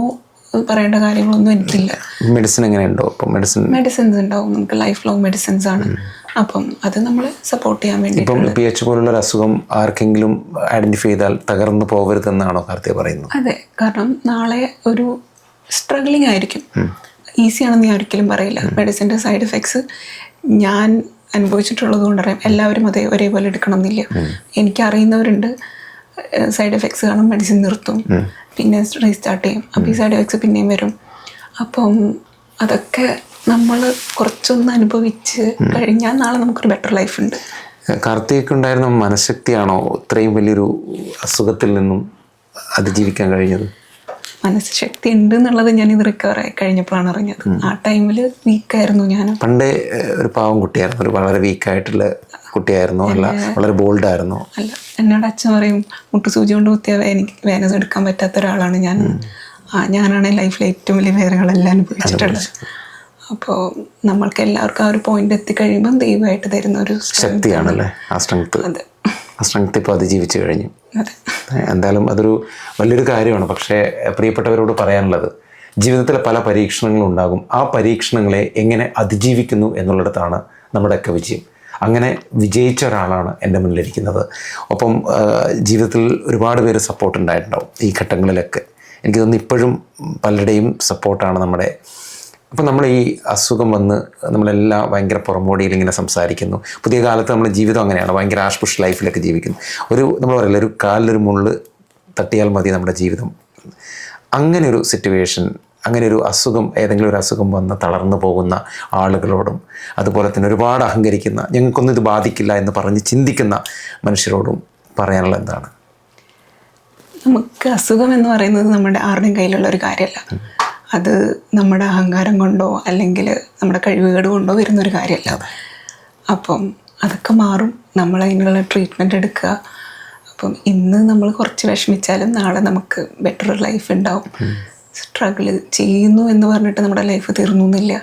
പറയേണ്ട കാര്യങ്ങളൊന്നും എനിക്കില്ല. മെഡിസിൻ എങ്ങനെയുണ്ടോ? ഇപ്പം മെഡിസിൻ മെഡിസിൻസ് ഉണ്ടാവും. നമുക്ക് ലൈഫ് ലോങ് മെഡിസിൻസ് ആണ് അപ്പം അത് നമ്മൾ സപ്പോർട്ട് ചെയ്യാൻ വേണ്ടി ഇപ്പം പി എച്ച് പോലുള്ള ഒരു അസുഖം ആർക്കെങ്കിലും ഐഡന്റിഫൈ ചെയ്താൽ തകർന്നു പോകരുതെന്നാണോ കാർത്തിക പറയുന്നത്? അതെ. കാരണം നാളെ ഒരു സ്ട്രഗ്ലിംഗ് ആയിരിക്കും. ഈസി ആണെന്ന് ഞാൻ ഒരിക്കലും പറയില്ല. മെഡിസിന്റെ സൈഡ് എഫക്ട്സ് ഞാൻ അനുഭവിച്ചിട്ടുള്ളത് കൊണ്ടറിയാം എല്ലാവരും അതേ ഒരേപോലെ എടുക്കണം എന്നില്ല എനിക്കറിയുന്നവരുണ്ട്. സൈഡ് എഫക്ട്സ് കാണും മെഡിസിൻ നിർത്തും. പിന്നെ റീസ്റ്റാർട്ട് ചെയ്യും. അപ്പോൾ ഈ സൈഡ് എഫക്ട്സ് പിന്നെയും വരും. അപ്പം അതൊക്കെ നമ്മൾ കുറച്ചൊന്ന് അനുഭവിച്ച് കഴിഞ്ഞാൽ നാളെ നമുക്കൊരു ബെറ്റർ ലൈഫ് ഉണ്ട്. കാർത്തിക് ഉണ്ടായിരുന്ന മനഃശക്തിയാണോ ഇത്രയും വലിയൊരു അസുഖത്തിൽ നിന്നും അതിജീവിക്കാൻ കഴിഞ്ഞത്? മനസ്സശക്തി ഉണ്ട് എന്നുള്ളത് ഞാൻ ഇത് റിക്കവർ ആയി കഴിഞ്ഞപ്പോഴാണ് അറിഞ്ഞത്. ആ ടൈമിൽ വീക്കായിരുന്നു ഞാൻ പണ്ടേ ഒരു പാവം കുട്ടിയായിരുന്നു. ഒരു വളരെ വീക്കായിട്ടുള്ള കുട്ടിയായിരുന്നു അല്ല വളരെ ബോൾഡ് ആയിരുന്നു അല്ല എന്നോട് അച്ഛൻ പറയും മുട്ടുസൂചി കൊണ്ട് കുത്തിയ എനിക്ക് വേനസ് എടുക്കാൻ പറ്റാത്ത ഒരാളാണ് ഞാൻ. ഞാനാണ് ലൈഫിലെ ഏറ്റവും വലിയ വേദനകളെല്ലാം അനുഭവിച്ചിട്ടുള്ളത്. അപ്പോൾ നമ്മൾക്ക് എല്ലാവർക്കും ആ ഒരു പോയിന്റ് എത്തിക്കഴിയുമ്പം ദൈവമായിട്ട് തരുന്ന ഒരു ശക്തിയാണല്ലേ ആ സ്ട്രെങ്ത് അതെ. ആ സ്ട്രെങ്ത് ഇപ്പോൾ അതിജീവിച്ചു കഴിഞ്ഞു. അതെ. എന്തായാലും അതൊരു വലിയൊരു കാര്യമാണ്. പക്ഷേ പ്രിയപ്പെട്ടവരോട് പറയാനുള്ളത് ജീവിതത്തിലെ പല പരീക്ഷണങ്ങളും ഉണ്ടാകും. ആ പരീക്ഷണങ്ങളെ എങ്ങനെ അതിജീവിക്കുന്നു എന്നുള്ളിടത്താണ് നമ്മുടെയൊക്കെ വിജയം. അങ്ങനെ വിജയിച്ച ഒരാളാണ് എന്റെ മുന്നിലിരിക്കുന്നത്. ഒപ്പം ജീവിതത്തിൽ ഒരുപാട് പേര് സപ്പോർട്ട് ഉണ്ടായിട്ടുണ്ടാവും ഈ ഘട്ടങ്ങളിലൊക്കെ. എനിക്ക് തോന്നുന്നു ഇപ്പോഴും പലരുടെയും സപ്പോർട്ടാണ് നമ്മുടെ. അപ്പോൾ നമ്മൾ ഈ അസുഖം വന്ന് നമ്മളെല്ലാം ഭയങ്കര പുറമോടിയിൽ ഇങ്ങനെ സംസാരിക്കുന്നു. പുതിയ കാലത്ത് നമ്മുടെ ജീവിതം അങ്ങനെയാണ്. ഭയങ്കര ആഷ്പുഷ് ലൈഫിലൊക്കെ ജീവിക്കുന്നു. ഒരു നമ്മൾ പറയില്ല ഒരു കാലിലൊരു മുള്ള് തട്ടിയാൽ മതി നമ്മുടെ ജീവിതം. അങ്ങനെ ഒരു സിറ്റുവേഷൻ അങ്ങനെ ഒരു അസുഖം ഏതെങ്കിലും ഒരു അസുഖം വന്ന് തളർന്നു പോകുന്ന ആളുകളോടും അതുപോലെ തന്നെ ഒരുപാട് അഹങ്കരിക്കുന്ന ഞങ്ങൾക്കൊന്നും ഇത് ബാധിക്കില്ല എന്ന് പറഞ്ഞ് ചിന്തിക്കുന്ന മനുഷ്യരോടും പറയാനുള്ള എന്താണ്? നമുക്ക് അസുഖം എന്ന് പറയുന്നത് നമ്മുടെ ആരുടെയും കയ്യിലുള്ള ഒരു കാര്യമല്ല. അത് നമ്മുടെ അഹങ്കാരം കൊണ്ടോ അല്ലെങ്കിൽ നമ്മുടെ കഴിവുകേട് കൊണ്ടോ വരുന്നൊരു കാര്യമല്ല. അപ്പം അതൊക്കെ മാറും. നമ്മൾ അതിനുള്ള ട്രീറ്റ്മെന്റ് എടുക്കുക. അപ്പം ഇന്ന് നമ്മൾ കുറച്ച് വിഷമിച്ചാലും നാളെ നമുക്ക് ബെറ്റർ ലൈഫ് ഉണ്ടാവും. സ്ട്രഗിൾ ചെയ്യുന്നു എന്ന് പറഞ്ഞിട്ട് നമ്മുടെ ലൈഫ് തീർന്നു എന്നില്ല.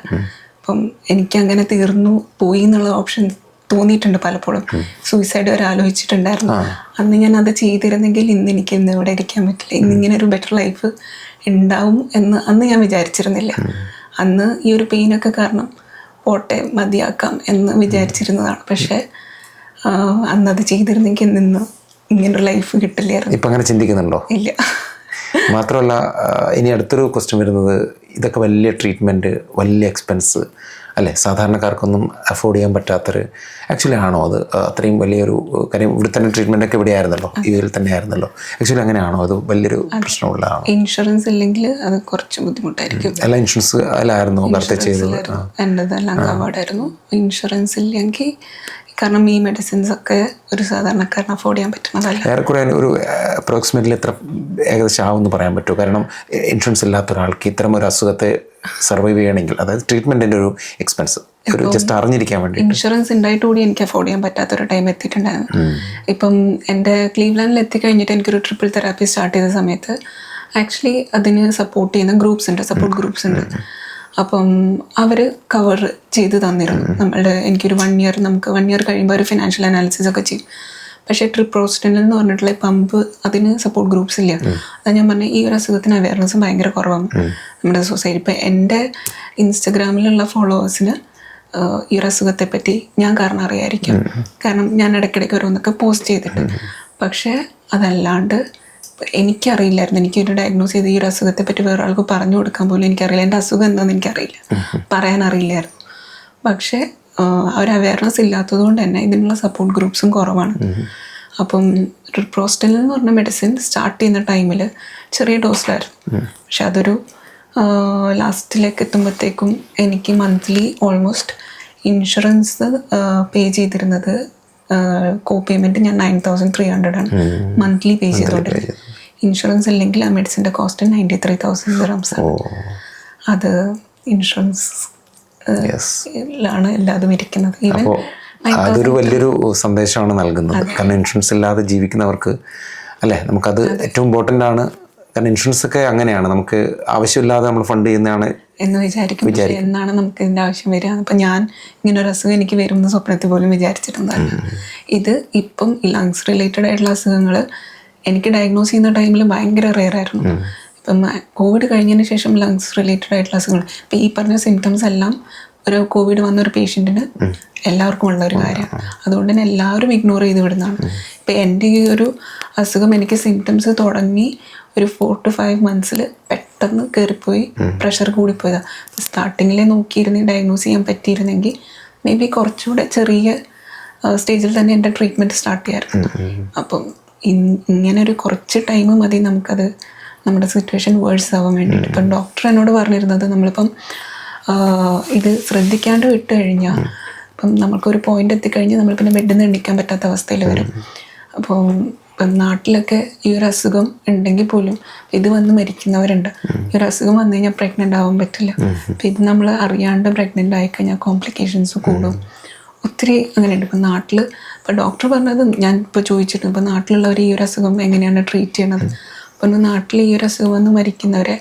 അപ്പം എനിക്കങ്ങനെ തീർന്നു പോയി എന്നുള്ള ഓപ്ഷൻ തോന്നിയിട്ടുണ്ട് പലപ്പോഴും. സൂയിസൈഡ് വരെ ആലോചിച്ചിട്ടുണ്ടായിരുന്നു. അന്ന് ഞാൻ അത് ചെയ്തിരുന്നെങ്കിൽ ഇന്ന് എനിക്ക് ഇന്ന് ഇവിടെ ഇരിക്കാൻ പറ്റില്ല. ഇന്ന് ഇങ്ങനെ ഒരു ബെറ്റർ ലൈഫ് ഉണ്ടാവും എന്ന് അന്ന് ഞാൻ വിചാരിച്ചിരുന്നില്ല. അന്ന് ഈ ഒരു പെയിനൊക്കെ കാരണം പോട്ടെ മതിയാക്കാം എന്ന് വിചാരിച്ചിരുന്നതാണ്. പക്ഷേ അന്നത് ചെയ്തിരുന്നെങ്കിൽ നിന്ന് ഇങ്ങനൊരു ലൈഫ് കിട്ടില്ലായിരുന്നു. ഇപ്പം അങ്ങനെ ചിന്തിക്കുന്നുണ്ടോ? ഇല്ല. മാത്രമല്ല ഇനി അടുത്തൊരു ക്വസ്റ്റ്യൻ വരുന്നത് ഇതൊക്കെ വലിയ ട്രീറ്റ്മെന്റ് വലിയ എക്സ്പെൻസ് അല്ലേ? സാധാരണക്കാർക്കൊന്നും അഫോർഡ് ചെയ്യാൻ പറ്റാത്തൊരു ആക്ച്വലി ആണോ അത്? അത്രയും വലിയൊരു കാര്യം ഇവിടെ തന്നെ ട്രീറ്റ്മെന്റ് ഒക്കെ ഇവിടെ ആയിരുന്നല്ലോ ഇതിൽ തന്നെ ആയിരുന്നല്ലോ ആക്ച്വലി അങ്ങനെയാണോ? അത് വലിയൊരു പ്രശ്നമുള്ളതാണോ? ഇൻഷുറൻസ് ഇല്ലെങ്കിൽ അത് കുറച്ച് ബുദ്ധിമുട്ടായിരിക്കും. അല്ല ഇൻഷുറൻസ് അതിലായിരുന്നു കറക്റ്റ് ചെയ്തത്. എന്റെതെല്ലാം കവേർഡായിരുന്നു ഇൻഷുറൻസ് ഇല്ലെങ്കിൽ കാരണം ഈ മെഡിസിൻസ് ഒക്കെ ഒരു സാധാരണക്കാരന് അഫോർഡ് ചെയ്യാൻ പറ്റുന്നതല്ല ഏറെക്കുറെ ഒരു അപ്രോക്സിമേറ്റ്ലി എത്ര ഏകദേശം ആവുമെന്ന് പറയാൻ പറ്റുമോ? കാരണം ഇൻഷുറൻസ് ഇല്ലാത്ത ഒരാൾക്ക് ഇത്തരം ഒരു അസുഖത്തെ സർവൈവ് ചെയ്യണമെങ്കിൽ അതായത് ട്രീറ്റ്മെന്റിന്റെ ഒരു എക്സ്പെൻസ് ഒരു ജസ്റ്റ് അറിഞ്ഞിരിക്കാൻ വേണ്ടി ഇൻഷുറൻസ് ഉണ്ടായിട്ട് കൂടി എനിക്ക് അഫോർഡ് ചെയ്യാൻ പറ്റാത്തൊരു ടൈം എത്തിയിട്ടുണ്ടായിരുന്നു. ഇപ്പം എന്റെ ക്ലീവ്ലാൻഡിൽ എത്തിക്കഴിഞ്ഞിട്ട് എനിക്കൊരു ട്രിപ്പിൾ തെറാപ്പി സ്റ്റാർട്ട് ചെയ്ത സമയത്ത് ആക്ച്വലി അതിന് സപ്പോർട്ട് ചെയ്യുന്ന ഗ്രൂപ്പ്സ് ഉണ്ട് സപ്പോർട്ട് ഗ്രൂപ്പ്സ് ഉണ്ട്. അപ്പം അവർ കവർ ചെയ്ത് തന്നിരുന്നു. നമ്മളുടെ എനിക്കൊരു വൺ ഇയർ നമുക്ക് വൺ ഇയർ കഴിയുമ്പോൾ ഒരു ഫിനാൻഷ്യൽ അനാലിസിസ് ഒക്കെ ചെയ്യും. പക്ഷേ ട്രിപ്രോസ്റ്റിനിൽ എന്ന് പറഞ്ഞിട്ടുള്ള പമ്പ് അതിന് സപ്പോർട്ട് ഗ്രൂപ്പ്സ് ഇല്ല. അത് ഞാൻ പറഞ്ഞ ഈ ഒരു അസുഖത്തിന് അവയർനെസ് ഭയങ്കര കുറവാണ്. നമ്മുടെ സൊസൈറ്റി ഇപ്പം എന്റെ ഇൻസ്റ്റഗ്രാമിലുള്ള ഫോളോവേഴ്സിന് ഈ ഒരു അസുഖത്തെ പറ്റി ഞാൻ കാരണം അറിയായിരിക്കും. കാരണം ഞാൻ ഇടയ്ക്കിടയ്ക്ക് ഓരോന്നൊക്കെ പോസ്റ്റ് ചെയ്തിട്ട്. പക്ഷേ അതല്ലാണ്ട് എനിക്കറിയില്ലായിരുന്നു. എനിക്കൊരു ഡയഗ്നോസ് ചെയ്ത് ഈ ഒരു അസുഖത്തെ പറ്റി വേറെ ആൾക്ക് പറഞ്ഞു കൊടുക്കാൻ പോലും എനിക്കറിയില്ല. എന്റെ അസുഖം എന്താണെന്ന് എനിക്കറിയില്ല. പറയാൻ അറിയില്ലായിരുന്നു പക്ഷേ ഒരു അവയർനെസ് ഇല്ലാത്തത് കൊണ്ട് തന്നെ ഇതിനുള്ള സപ്പോർട്ട് ഗ്രൂപ്പ്സും കുറവാണ്. അപ്പം റിപ്രോസ്റ്റൽ എന്ന് പറഞ്ഞ മെഡിസിൻ സ്റ്റാർട്ട് ചെയ്യുന്ന ടൈമിൽ ചെറിയ ഡോസിലായിരുന്നു പക്ഷെ അതൊരു ലാസ്റ്റിലേക്ക് എത്തുമ്പോഴത്തേക്കും എനിക്ക് മന്ത്ലി ഓൾമോസ്റ്റ് ഇൻഷുറൻസ് പേ ചെയ്തിരുന്നത് കോ പേയ്മെന്റ് ഞാൻ നയൻ തൗസൻഡ് ത്രീ ഹൺഡ്രഡ് ആണ്. മന്ത്ലി പേ ചെയ്തുകൊണ്ടിരുന്നത് ഇൻഷുറൻസ് ഇല്ലെങ്കിൽ ആ മെഡിസിന്റെ cost ninety three thousand grams ആണ്. അത് ഇൻഷുറൻസ് ലാണ് എല്ലാതും ഇരിക്കുന്നത്. അതൊരു വലിയൊരു സന്ദേശമാണ് നൽകുന്നത്. കാരണം ഇൻഷുറൻസ് ഇല്ലാതെ ജീവിക്കുന്നവർക്ക് അല്ലേ നമുക്കത് ഏറ്റവും ഇമ്പോർട്ടന്റ് ആണ്. കാരണം ഇൻഷുറൻസ് ഒക്കെ അങ്ങനെയാണ്. നമുക്ക് ആവശ്യമില്ലാതെ നമ്മൾ ഫണ്ട് ചെയ്യുന്നതാണ് എന്ന് വിചാരിക്കും പക്ഷേ എന്നാണ് നമുക്ക് ഇതിന്റെ ആവശ്യം വരിക? അപ്പം ഞാൻ ഇങ്ങനെ ഒരു അസുഖം എനിക്ക് വരുമെന്ന് സ്വപ്നത്തിൽ പോലും വിചാരിച്ചിട്ടുണ്ടായിരുന്നു ഇത് ഇപ്പം ലങ്സ് റിലേറ്റഡ് ആയിട്ടുള്ള അസുഖങ്ങൾ എനിക്ക് ഡയഗ്നോസ് ചെയ്യുന്ന ടൈമിൽ ഭയങ്കര റെയർ ആയിരുന്നു. ഇപ്പം കോവിഡ് കഴിഞ്ഞതിന് ശേഷം ലങ്സ് റിലേറ്റഡ് ആയിട്ടുള്ള അസുഖങ്ങൾ. ഇപ്പം ഈ പറഞ്ഞ സിംറ്റംസ് എല്ലാം ഒരു കോവിഡ് വന്ന ഒരു പേഷ്യന്റിന് എല്ലാവർക്കും ഉള്ള ഒരു കാര്യമാണ് അതുകൊണ്ട് തന്നെ എല്ലാവരും ഇഗ്നോർ ചെയ്ത് വിടുന്നതാണ്. ഇപ്പം എന്റെ ഈ ഒരു അസുഖം എനിക്ക് സിംറ്റംസ് തുടങ്ങി ഒരു ഫോർ ടു ഫൈവ് മന്ത്സിൽ പെട്ടെന്ന് കയറിപ്പോയി പ്രഷർ കൂടിപ്പോയതാണ് സ്റ്റാർട്ടിങ്ങിലെ നോക്കിയിരുന്ന് ഡയഗ്നോസ് ചെയ്യാൻ പറ്റിയിരുന്നെങ്കിൽ മേ ബി കുറച്ചുകൂടെ ചെറിയ സ്റ്റേജിൽ തന്നെ എന്റെ ട്രീറ്റ്മെന്റ് സ്റ്റാർട്ട് ചെയ്യാമായിരുന്നു. അപ്പം ഇങ്ങനൊരു ഇങ്ങനെ ഒരു കുറച്ച് ടൈം മതി നമുക്കത് നമ്മുടെ സിറ്റുവേഷൻ വേഴ്സ് ആവാൻ വേണ്ടിയിട്ട്. ഇപ്പം ഡോക്ടർ എന്നോട് പറഞ്ഞിരുന്നത് നമ്മളിപ്പം ഇത് ശ്രദ്ധിക്കാണ്ട് വിട്ട് കഴിഞ്ഞാൽ ഇപ്പം നമുക്കൊരു പോയിന്റ് എത്തിക്കഴിഞ്ഞാൽ നമ്മൾ പിന്നെ ബെഡിൽ നിന്ന് എണ്ണിക്കാൻ പറ്റാത്ത അവസ്ഥയിൽ വരും. അപ്പോൾ ഇപ്പം നാട്ടിലൊക്കെ ഈ ഒരു അസുഖം ഉണ്ടെങ്കിൽ പോലും ഇത് വന്ന് മരിക്കുന്നവരുണ്ട്. ഈ ഒരു അസുഖം വന്നു കഴിഞ്ഞാൽ പ്രഗ്നന്റ് ആവാൻ പറ്റില്ല. അപ്പം ഇത് നമ്മൾ അറിയാണ്ട് പ്രഗ്നന്റ് ആയിക്കഴിഞ്ഞാൽ കോംപ്ലിക്കേഷൻസ് കൂടും. ഒത്തിരി അങ്ങനെയുണ്ട്. ഇപ്പം നാട്ടിൽ ഇപ്പം ഡോക്ടർ പറഞ്ഞത് ഞാൻ ഇപ്പോൾ ചോദിച്ചിട്ടുണ്ട് ഇപ്പം നാട്ടിലുള്ളവർ ഈ ഒരു അസുഖം എങ്ങനെയാണ് ട്രീറ്റ് ചെയ്യണത്? അപ്പം നാട്ടിൽ ഈ ഒരു അസുഖം വന്ന് മരിക്കുന്നവരെ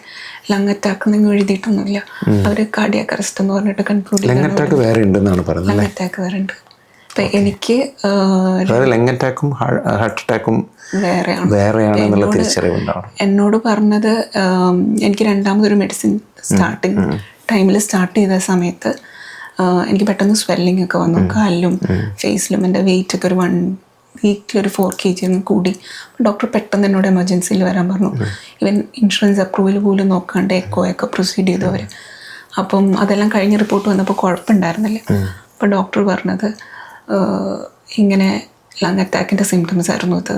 ലങ് അറ്റാക്ക് എന്നൊന്നും എഴുതിയിട്ടൊന്നുമില്ല. അവർ കാർഡിയാക് അറസ്റ്റ് എന്ന് പറഞ്ഞിട്ട് കൺക്ലൂഡ് ലങ് അറ്റാക്ക് വേറെ ഉണ്ടെന്നാണ് പറയുന്നത് ലങ് അറ്റാക്ക് വേറെ ഉണ്ട്. അപ്പം എനിക്ക് ലങ് അറ്റാക്കും ഹാർട്ട് അറ്റാക്കും വേറെയാണ്. വേറെയാണ് എന്നുള്ള തിരിച്ചറിവുണ്ടാവണം. എന്നോട് പറഞ്ഞത് എനിക്ക് രണ്ടാമതൊരു മെഡിസിൻ സ്റ്റാർട്ടിങ് ടൈമിൽ സ്റ്റാർട്ട് ചെയ്ത സമയത്ത് എനിക്ക് പെട്ടെന്ന് സ്വെല്ലിംഗ് ഒക്കെ വന്നു കാലിലും ഫേസിലും എന്റെ വെയിറ്റ് ഒക്കെ ഒരു വൺ വീക്കിൽ ഒരു ഫോർ കെ ജി അങ്ങ് കൂടി. ഡോക്ടർ പെട്ടെന്ന് എന്നോട് എമർജൻസിയിൽ വരാൻ പറഞ്ഞു. ഇവൻ ഇൻഷുറൻസ് അപ്രൂവൽ പോലും നോക്കാണ്ട് എക്കോ ഒക്കെ പ്രൊസീഡ് ചെയ്തു അവർ അപ്പം അതെല്ലാം കഴിഞ്ഞ് റിപ്പോർട്ട് വന്നപ്പോൾ കുഴപ്പമുണ്ടായിരുന്നില്ല. അപ്പം ഡോക്ടർ പറഞ്ഞത് ഇങ്ങനെ ലങ് അറ്റാക്കിന്റെ സിംറ്റംസ് ആയിരുന്നു ഇത്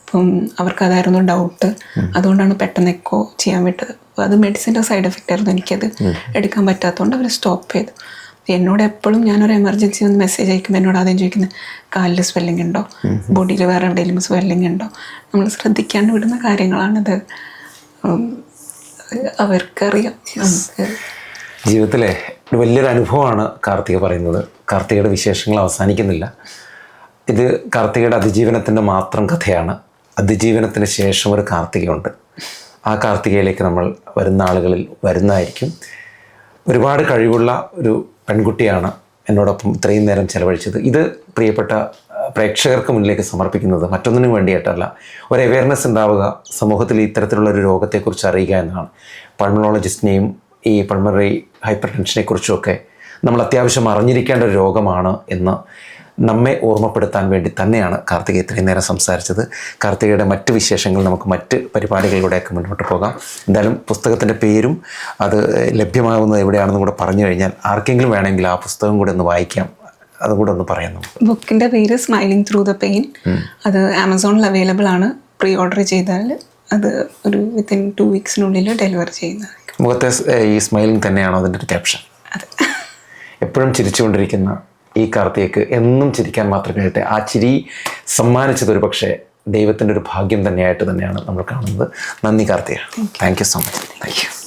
അപ്പം അവർക്ക് അതായിരുന്നു ഡൗട്ട് അതുകൊണ്ടാണ് പെട്ടെന്ന് എക്കോ ചെയ്യാൻ വിട്ടത്. അപ്പോൾ അത് മെഡിസിന്റെ സൈഡ് എഫക്റ്റ് ആയിരുന്നു എനിക്കത് എടുക്കാൻ പറ്റാത്തതുകൊണ്ട് അവർ സ്റ്റോപ്പ് ചെയ്തു. എന്നോട് എപ്പോഴും ഞാനൊരു എമർജൻസി ഒന്ന് മെസ്സേജ് അയക്കുമ്പോൾ എന്നോട് ആദ്യം ചോദിക്കുന്നത് കാലിൽ സ്വെല്ലിംഗ് ഉണ്ടോ? ബോഡിയിൽ വേറെ എവിടെയെങ്കിലും സ്വെല്ലിംഗ് ഉണ്ടോ? നമ്മൾ ശ്രദ്ധിക്കാണ്ട് വിടുന്ന കാര്യങ്ങളാണിത്. അവർക്കറിയാം. ജീവിതത്തിലെ ഒരു വലിയൊരു അനുഭവമാണ് കാർത്തിക പറയുന്നത്. കാർത്തികയുടെ വിശേഷങ്ങൾ അവസാനിക്കുന്നില്ല. ഇത് കാർത്തികയുടെ അതിജീവനത്തിന്റെ മാത്രം കഥയാണ്. അതിജീവനത്തിന് ശേഷം ഒരു കാർത്തികയുണ്ട്. ആ കാർത്തികയിലേക്ക് നമ്മൾ വരുന്ന ആളുകളിൽ വരുന്നതായിരിക്കും. ഒരുപാട് കഴിവുള്ള ഒരു പെൺകുട്ടിയാണ് എന്നോടൊപ്പം ഇത്രയും നേരം ചെലവഴിച്ചത്. ഇത് പ്രിയപ്പെട്ട പ്രേക്ഷകർക്ക് മുന്നിലേക്ക് സമർപ്പിക്കുന്നത് മറ്റൊന്നിനും വേണ്ടിയിട്ടല്ല ഒരു അവയർനെസ് ഉണ്ടാവുക സമൂഹത്തിൽ ഇത്തരത്തിലുള്ള ഒരു രോഗത്തെക്കുറിച്ച് അറിയുക എന്നാണ് പൾമണോളജിസ്റ്റിനെയും ഈ പൾമറി ഹൈപ്പർ ടെൻഷനെക്കുറിച്ചുമൊക്കെ നമ്മൾ അത്യാവശ്യം അറിഞ്ഞിരിക്കേണ്ട ഒരു രോഗമാണ് എന്ന് നമ്മെ ഓർമ്മപ്പെടുത്താൻ വേണ്ടി തന്നെയാണ് കാർത്തിക ഇത്രയും നേരം സംസാരിച്ചത്. കാർത്തികയുടെ മറ്റ് വിശേഷങ്ങൾ നമുക്ക് മറ്റ് പരിപാടികളിലൂടെയൊക്കെ മുന്നോട്ട് പോകാം. എന്തായാലും പുസ്തകത്തിന്റെ പേരും അത് ലഭ്യമാകുന്നത് എവിടെയാണെന്നും കൂടെ പറഞ്ഞു കഴിഞ്ഞാൽ ആർക്കെങ്കിലും വേണമെങ്കിൽ ആ പുസ്തകം കൂടെ ഒന്ന് വായിക്കാം. അതുകൂടെ ഒന്ന് പറയുന്നു ബുക്കിന്റെ പേര് സ്മൈലിംഗ് ത്രൂ ദ പെയിൻ അത് ആമസോണിൽ അവൈലബിൾ ആണ്. പ്രീ ഓർഡർ ചെയ്താൽ അത് ഒരു വിത്തിൻ ടു വീക്സിനുള്ളിൽ ഡെലിവർ ചെയ്യുന്നത് മുഖത്തെ ഈ സ്മൈലിംഗ് തന്നെയാണോ അതിന്റെ ഒരു ക്യാപ്ഷൻ അതെ. എപ്പോഴും ചിരിച്ചുകൊണ്ടിരിക്കുന്ന ഈ കാർത്തികയ്ക്ക് എന്നും ചിരിക്കാൻ മാത്രം കഴിയട്ടെ ആ ചിരി സമ്മാനിച്ചത് ഒരു പക്ഷേ ദൈവത്തിന്റെ ഒരു ഭാഗ്യം തന്നെയായിട്ട് തന്നെയാണ് നമ്മൾ കാണുന്നത്. നന്ദി Karthika. Thank you so much thank you